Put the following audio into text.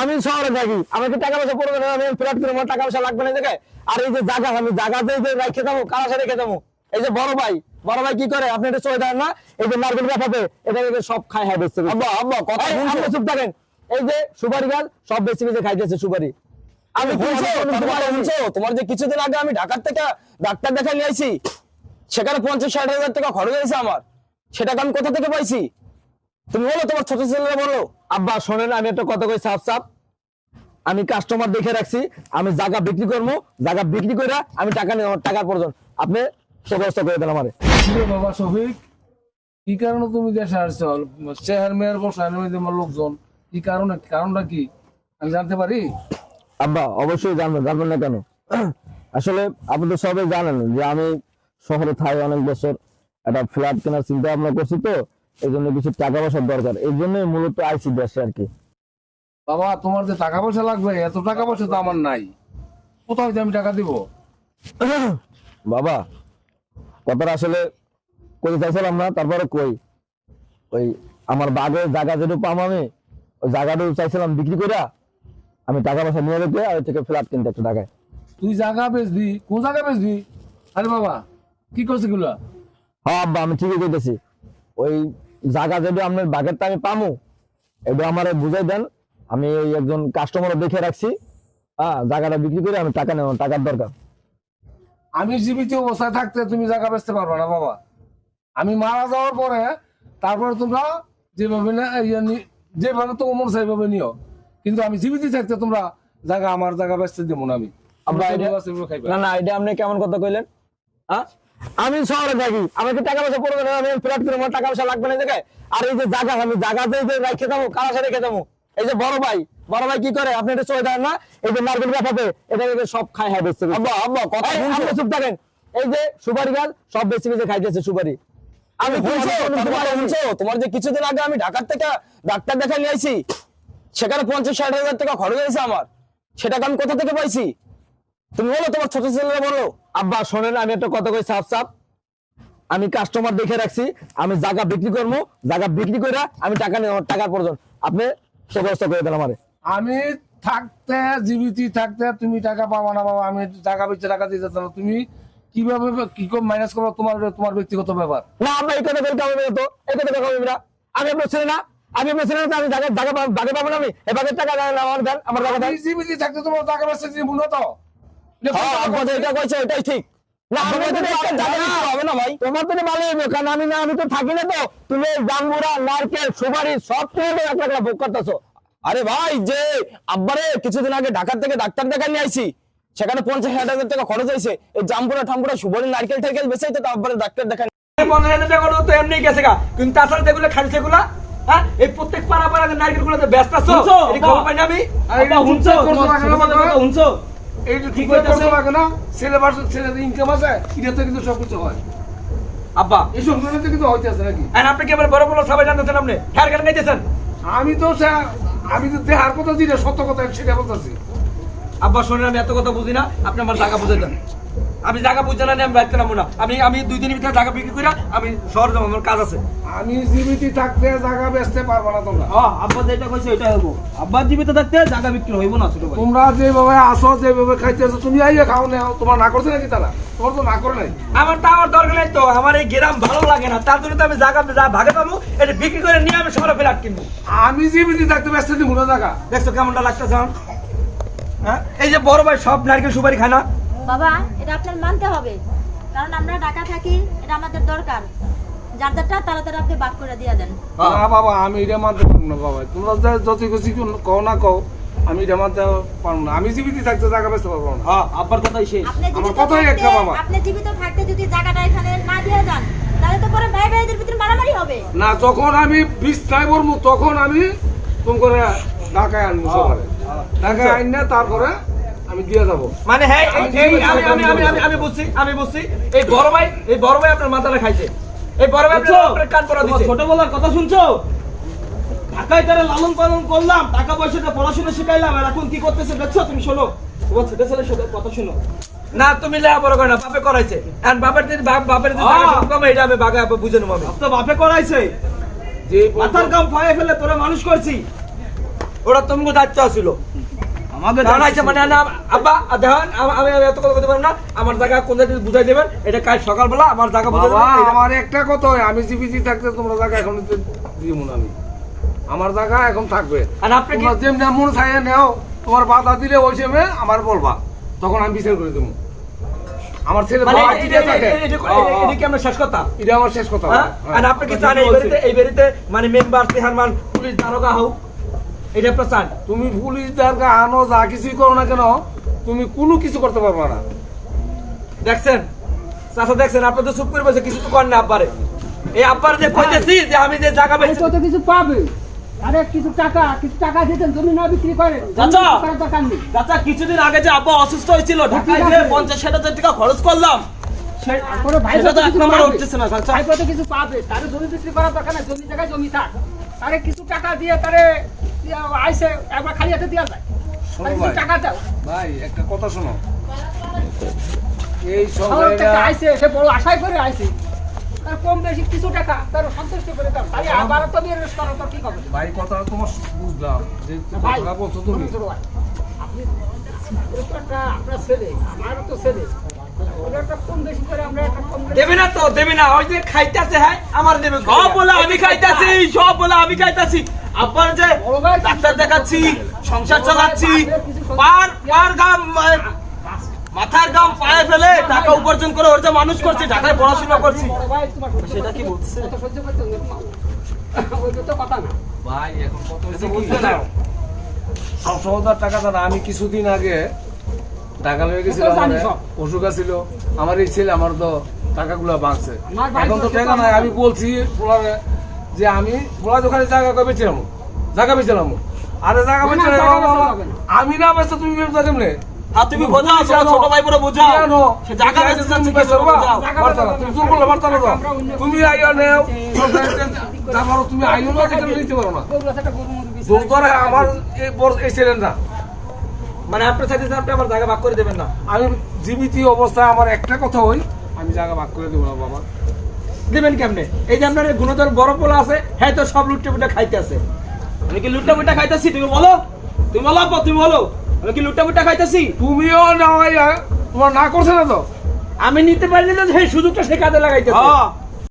আমি শহরে থাকি। আমাকে টাকা পয়সা পড়বে না আমি ফ্ল্যাট করে আমার টাকা পয়সা লাগবে না জায়গায়। আর এই যে জায়গা আমি জায়গাতে যে রেখে যাব কারা রেখে যাব। এই যে বড় ভাই বড় ভাই কি করে? আপনি এটা চলে দেন না এই যে নারকেল ব্যাপারে এটা সব খায় হ্যাঁ বেচতে আব্বা আব্বা কথা চুপ থাকেন। এই যে সুপারি গাছ সব বেশি বেশি খাইতেছে সুপারি। আমি তোমার তোমার যে কিছুদিন আগে আমি ঢাকার থেকে ডাক্তার দেখা নিয়ে আইছি সেখানে পঞ্চাশ ষাট হাজার টাকা খরচ হয়েছে আমার। সেটাকে আমি কোথা থেকে পাইছি? তুমি বলো তোমার ছোট ছেলেরা বলো। আব্বা শোনেন আমি একটা কথা কই সাফ সাফ। আমি কাস্টমার দেখে রাখছি আমি জায়গা বিক্রি করব জায়গা বিক্রি করে আমি টাকা নিয়ে আমার টাকার প্রয়োজন। আপনি সে ব্যবস্থা করে দেন আমারে। বাবা শফিক কি কারণে তুমি দেশে আসছো? চেহার মেয়ের বসায় নেমে তোমার লোকজন। কি কারণে কারণটা কি? আমি জানতে পারি? আব্বা অবশ্যই জানবেন জানবেন না কেন? আসলে আপনি তো সবাই জানেন যে আমি শহরে থাই অনেক বছর একটা ফ্ল্যাট কেনার চিন্তা ভাবনা করছি তো। এই জন্য কিছু টাকা পয়সার দরকার। এই জন্যই মূলত আইসি দেশে আর কি। বাবা তোমার যে টাকা পয়সা লাগবে এত টাকা পয়সা তো আমার নাই। কোথাও যে আমি টাকা দিব? বাবা কথাটা আসলে কই চাইছিলাম না তারপরে কই? ওই আমার বাগের জায়গা যেটুকু পাম আমি ওই জায়গাটুকু চাইছিলাম বিক্রি করে আমি টাকা পয়সা নিয়ে রেখে আর থেকে ফ্ল্যাট কিনতে একটা টাকায়। তুই জায়গা বেচবি? কোন জায়গা বেচবি? আরে বাবা কি করছে গুলা হ্যাঁ আব্বা আমি ঠিকই কইতেছি। ওই জায়গা যেটা আপনার বাগেরটা আমি পামু এটা আমার বুঝাই দেন আমি ওই একজন কাস্টমার দেখে রাখছি। হ্যাঁ জায়গাটা বিক্রি করে আমি টাকা নেব টাকার দরকার। আমি জীবিত অবস্থায় থাকতে তুমি জায়গা বেচতে পারবে না বাবা। আমি মারা যাওয়ার পরে তারপরে তোমরা যেভাবে না যেভাবে তো মন সেইভাবে নিও। কিন্তু আমি জীবিত থাকতে তোমরা জায়গা আমার জায়গা বেচতে দেবো না আমি। না না এটা আপনি কেমন কথা কইলেন? হ্যাঁ? আমি শহরে থাকি। আমাকে টাকা পয়সা পড়বে না? আমি ফ্ল্যাট করে আমার টাকা পয়সা লাগবে না জায়গায়? আর এই যে জায়গা আমি জায়গাতে যে রেখে যাব কারা সাথে রেখে যাব? এই যে বড় ভাই বড় ভাই কি করে? আপনি এটা চলে দেন না? এই যে নারকেল ব্যাপারে এটা সব খায় হ্যাঁ আব্বা আব্বা কথা আপনি চুপ থাকেন। এই যে সুপারি গাছ সব বেশি বেশি খাইতেছে সুপারি। আমি তোমার যে কিছুদিন আগে আমি ঢাকার থেকে ডাক্তার দেখা নিয়ে আইছি সেখানে পঞ্চাশ ষাট হাজার টাকা খরচ হয়েছে আমার। সেটাকে আমি কোথা থেকে পাইছি? তুমি বলো তোমার ছোট ছেলেরা বলো। আব্বা শোনেন আমি একটা কথা কই সাফ সাফ। আমি কাস্টমার দেখে রাখছি আমি জায়গা বিক্রি করব জায়গা বিক্রি করে আমি টাকা নিয়ে আমার টাকার প্রয়োজন। আপনি সে ব্যবস্থা করে দেন আমারে। আমি থাকতে জীবিত থাকতে তুমি টাকা পাবা না বাবা আমি টাকা বেচে টাকা দিতে চাও তুমি কীভাবে কি করে মাইনাস করব তোমার তোমার ব্যক্তিগত ব্যাপার। না আমরা এই কথা বলতে হবে তো। এই কথা হবে না। আমি আপনার ছেলে না আমি আপনার ছেলে না আমি জায়গা জায়গা পাবো না আমি। এবারে টাকা আমার দেন আমার টাকা জীবিত থাকতে তোমার টাকা বেচতে দিব না তো। এটা কোন হ্যাঁ? যেটা কইছে ওইটাই ঠিক। না আমি আপনার তো যদি একটা জায়গা দিতে হবে না ভাই। তোমার তো ভালো কারণ আমি না আমি তো থাকি না তো। তুমি জাম্বুরা নারকেল সুপারি সব তুমি এক লাখ ভোগ করতেছো। আরে ভাই যে আব্বারে কিছুদিন আগে ঢাকার থেকে ডাক্তার দেখা নিয়ে আইছি সেখানে পঞ্চাশ হাজার টাকা খরচ হয়েছে। এই জাম্পুরা ঠাম্পুরা সুবরি নারকেল টারকেল বেঁচে তো আব্বারে ডাক্তার দেখা পনেরো হাজার টাকা তো এমনি গেছে গা। কিন্তু তাছাড়া যেগুলো খালি সেগুলা হ্যাঁ এই প্রত্যেক পাড়া পাড়া নারকেলগুলো ব্যস্ত আছো? খবর পাই না আমি এটা বাবা? শুনছো? এই যে ঠিক করতে লাগে না? ছেলে বাসা ইনকাম আছে এটাতে কিন্তু সবকিছু হয়। আব্বা এই সংসারে তো কিন্তু হইতেছে নাকি? আর আপনি কি বড় বড় সবাই জানতেছেন আপনি? গাইতেছেন আমি তো আমি তো দেহার কথা দিলে সত্য কথা সেটা বলতেছি। আব্বা শোনেন আমি এত কথা বুঝি না আপনি আমার টাকা বুঝে দেন। আমি জায়গা বুঝে না আমি বাইতে নামবো না। আমি আমি দুই দিনের ভিতরে জায়গা বিক্রি করে আমি শহর যাব আমার কাজ আছে। আমি জীবিত থাকতে জায়গা বেচতে পারব না তোমরা। ও আব্বা যেটা কইছে ওইটা হইব। আব্বা জীবিত থাকতে জায়গা বিক্রি হইব না ছোট ভাই। তোমরা যেভাবে আসো যেভাবে খাইতেছো তুমি আইয়ে খাও না তোমার না করছে নাকি তারা? তোমার তো না করে নাই। আমার তো আমার দরকার নাই তো আমার এই গ্রাম ভালো লাগে না তার জন্য তো আমি জায়গা যা ভাগে পাবো এটা বিক্রি করে নিয়ে আমি শহরে ফেরাট কিনবো আমি জীবিত থাকতে বেচতে দিব না জায়গা। দেখছ কেমনটা লাগতেছে? হ্যাঁ? এই যে বড় ভাই সব নারকেল সুপারি খায় না? বাবা এটা আপনার মানতে হবে। কারণ আমরা ঢাকা থাকি এটা আমাদের দরকার। যার যারটা তারা তারা আপনি বাদ করে দিয়ে দেন। না বাবা আমি এটা মানতে পারব না বাবা। তোমরা যত খুশি কও না কও আমি এটা মানতে পারব না। আমি জীবিত থাকতে জায়গা বেচতে পারব না। হ্যাঁ আব্বার কথাই শেষ। আমার কথাই একটা বাবা। আপনি জীবিত থাকতে যদি জায়গাটা এখানে না দিয়ে যান তাহলে তো পরে ভাই ভাইদের ভিতরে মারামারি হবে। না যখন আমি তখন আমি তুমি করে ঢাকায় আনব সবাই। ঢাকায় আইন না তারপরে আমি দিয়ে যাব। মানে হ্যাঁ আমি আমি আমি আমি বুঝছি আমি বুঝছি এই বড় ভাই এই বড় ভাই আপনার মাথাটা খাইছে। এই বড় ভাই আপনার কান পড়া দিচ্ছে ছোটবেলার কথা শুনছো? ঢাকায় তারা লালন পালন করলাম টাকা পয়সাতে পড়াশোনা শিখাইলাম আর এখন কি করতেছে দেখছ? তুমি শোনো তোমার ছোট ছেলের সাথে কথা শোনো। না তুমি লেখা বড় করে না বাপে করাইছে। আর বাপের যদি বাপ বাপের টাকা কম এটা আমি বাগা বুঝে নেব আমি। তো বাপে করাইছে। যে মাথার কাম পায়ে ফেলে তোরা মানুষ করছি। ওটা তোমাকে দায়িত্ব ছিল আমাকে কারণ আছে মানে না আব্বা দেখেন আমি আমি এত কথা বলতে পারব না। আমার জায়গা কোন জায়গায় বুঝাই দেবেন এটা কাল সকালবেলা আমার জায়গা বুঝাই দেবেন আমার একটা কথা আমি জীবিত থাকতে তোমরা জায়গা এখন দিব না আমি। আমার জায়গা এখন থাকবে। আর আপনি যেমনি মন চাইয়ে নেও তোমার বাধা দিলে ওই সময় আমার বলবা তখন আমি বিচার করে দেবো। আমার ছেলে মানে থাকে এটা- কি আমার শেষ কথা? এটা আমার শেষ কথা হ্যাঁ? আর আপনি কি চান এই বাড়িতে এই বাড়িতে মানে মেম্বার চেয়ারম্যান পুলিশ দারোগা হোক? এটা তুমি আনো যা কিছুই করো না কেন তুমি কোনো কিছু করতে পারবে না। দেখছেন? চাচা দেখছেন? আপনি তো চুপ করে বসে কিছু তো করেন না আব্বারে। এই আব্বারে যে কইতেছি যে আমি যে জায়গা বেশি কত কিছু পাবে? আরে কিছু টাকা কিছু টাকা দিতেন জমি না বিক্রি চাচা! চাচা কিছুদিন আগে যে আব্বা অসুস্থ হয়েছিল ঢাকায় গিয়ে পঞ্চাশ ষাট হাজার টাকা খরচ করলাম। তো কিছু পাবে। উঠতেছে না চাচা। ভাই কত কিছু পাবে? তারে জমি বিক্রি করার দরকার নাই জমি জায়গায় জমি থাক। তারে কিছু টাকা দিয়ে তারে আইসে একবার খালি হাতে দেওয়া যায়। শোনো তারে কিছু ভাই। টাকা দাও। ভাই একটা কথা শোনো। এই সব শহর থেকে জায়গা আইসে সে বড় আশায় করে আইসে। তার কম বেশি কিছু টাকা তার সন্তুষ্ট করে দাও। তাহলে আবার তো বিয়ে করার তো ঠিক হবে ভাই কথা তোমার বুঝলাম। যে কথা বলছো তুমি। আপনি আপনার ছেলে আমারও তো ছেলে। ওর একটা কম বেশি করে আমরা একটা কম বেশি দেবে না তো দেবে না ওই যে খাইতেছে হ্যাঁ আমার দেবে সব বলে আমি খাইতাছি সব বলে আমি খাইতাছি আব্বার যে ডাক্তার দেখাচ্ছি সংসার চালাচ্ছি পার পার গাম মাথার গাম পায়ে ফেলে টাকা উপার্জন করে ওর যে মানুষ করছি ঢাকায় পড়াশোনা করছি সেটা কি বলছে? কত সহ্য করতে হবে তোমার? ওইটা তো কথা না ভাই এখন কত হয়েছে কি? বুঝতে না সবসময় তো আর টাকা দাদা আমি কিছুদিন আগে টাকা লয়ে মানে সব। অসুখ ছিল আমার এই ছেলে আমার তো টাকাগুলো বাঁচছে। এখন তো টাকা নাই। আমি বলছি পোলারে যে আমি পোলা দোকানে জায়গা কবে বেছিলাম জায়গা বেছিলাম আরে জায়গা বেচে বেচা না। আমি না বেচতে তুমি বেচতে কেমনে? আর তুমি বোঝাও ছোট ভাই বড় সে জায়গা কি না, তুমি জোর করলে পারতা না তো। আমরা অন্য- তুমি আইয়া নেও। যা তুমি আইও না যেখানে নিতে পারো না। জোর করে আমার এই বর- এই ছেলের না। মানে আপনি চাইতেছেন আপনি আমার জায়গা ভাগ করে দেবেন না। আমি জীবিত অবস্থায় আমার একটা কথা হই আমি জায়গা ভাগ করে দেবো না বাবা। দেবেন কেমনে? এই যে আপনার গুণধর বড় পোলা আছে হ্যাঁ তো সব লুটে পুটে খাইতে আছে। আমি কি লুট্টা মুট্টা খাইতাছি? তুমি বলো। তুমি বলো আব্বা, তুমি বলো। আমি কি লুট্টা মুট্টা খাইতাছি? তুমিও না তোমার না করছে না তো? আমি নিতে পারলে তো সেই সুযোগটা সে কাজে লাগাইতেছে। হ্যাঁ।